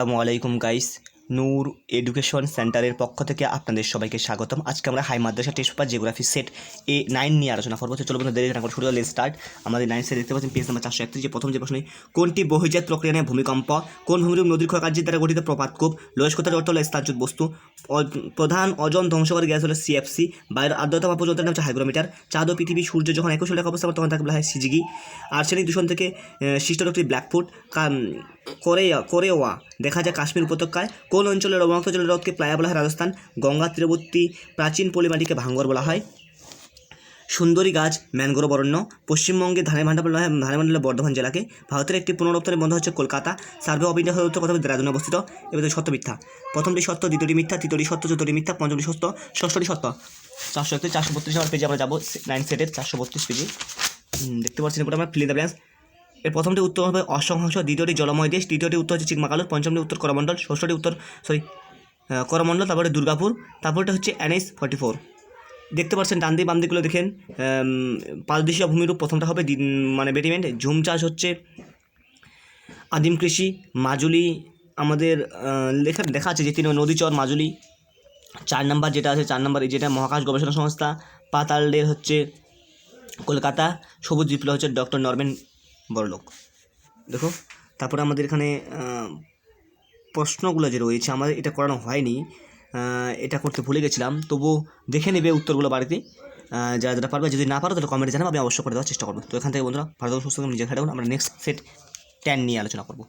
আসসালামু আলাইকুম গাইস নূর এডুকেশন সেন্টারের পক্ষ থেকে আপনাদের সবাইকে স্বাগতম। আজকে আমরা high Madrasa test paper geography set A nine নিয়ে আলোচনা করব। চলো বন্ধু দেরি না শুরু হলে স্টার্ট আমাদের নাইন সেট দেখতে পাচ্ছেন পেজ নাম্বার চারশো একত্রিশ। যে প্রথম যে প্রশ্ন কোনটি বহিজাত প্রক্রিয়া নিয়ে ভূমিকম্প? কোন ভূমিরূপ নদীর ক্ষয়কার্যের দ্বারা গঠিত প্রপাতকূপ লস্কতার অর্থ হলো স্থানচ্যুত বস্তু। প্রধান অজন ধ্বংসকারী গ্যাস হলো সিএফসি বাইরের আর্দ্রতা যন্ত্রের নাম হচ্ছে হাইগ্রোমিটার। চাঁদ ও পৃথিবী সূর্য যখন একই লেখা অবস্থা তখন তাকে বলা হয় সিজিগি আর্সেনিক দূষণ থেকে সৃষ্ট রোগটি ব্ল্যাকফুট কোরিয়া, কোরেওয়া। দেখা যায় কাশ্মীর উপত্যকায় কোন অঞ্চলের জলের হ্রদকে প্লায়া বলা হয় রাজস্থান, গঙ্গা, তীরবর্তী প্রাচীন পলিমাটিকে ভাঙ্গর বলা হয়। সুন্দরী গাছ, ম্যানগ্রোভ অরণ্য পশ্চিমবঙ্গে ধানের হয় ধানের ভান্ডার বর্ধমান জেলাকে ভারতের একটি পুনরুত্থানের বন্ধ হচ্ছে কলকাতা। সার্ভে অফ ইন্ডিয়া সদর কথা দেরাদুনে অবস্থিত। এবার সত্য মিথ্যা। প্রথমটি সত্য, দ্বিতীয়টি মিথ্যা, তৃতীয়টি সত্য চতুর্থী মিথ্যা, পঞ্চমটি সত্য, ষষ্ঠটি সত্য। চারশো একত্রিশ, চারশো বত্রিশ পেজে আমরা যাব। নাইন সেটের চারশো বত্রিশ পেজে। দেখতে পাচ্ছি আমরা ফিল দ্য এর প্রথমটি উত্তর হবে অসংহাংস দ্বিতীয়টি জলময় দেশ তৃতীয়টি উত্তর হচ্ছে চিকমাকালুর পঞ্চমটি উত্তর করমণ্ডল ষষ্ঠটি উত্তর সরি করমণ্ডল তারপরে দুর্গাপুর তারপরটা হচ্ছে এনএস ফর্টি ফোর। দেখতে পাচ্ছেন ডান দিক বাম দিকগুলো দেখেন আম, পাদদেশীয় ভূমিরূপ প্রথমটা হবে মানে বেটিমেন্ট ঝুম চাষ হচ্ছে আদিম কৃষি মাজুলি আমাদের লেখা দেখা আছে যে তিনি নদীচর মাজুলি চার নাম্বার যেটা আছে চার নাম্বার যেটা মহাকাশ গবেষণা সংস্থা পাতাল পাতালের হচ্ছে কলকাতা সবুজ বিপ্লব হচ্ছে ডক্টর নরম্যান বড়লোক। দেখো, তারপরে আমাদের এখানে প্রশ্নগুলো যে রয়েছে, আমাদের এটা করানো হয়নি এটা করতে ভুলে গেছিলাম। তবু দেখে নেবে উত্তরগুলো বাড়িতে। যারা যারা পারবে, যদি না পারো, তাহলে কমেন্টে জানাব, আমি অবশ্যই করে দেওয়ার চেষ্টা করব। তো এখান থেকে বন্ধুরা ভারতবর্ষ সুস্থ নিজের খেলা আমরা নেক্সট সেট টেন নিয়ে আলোচনা করব।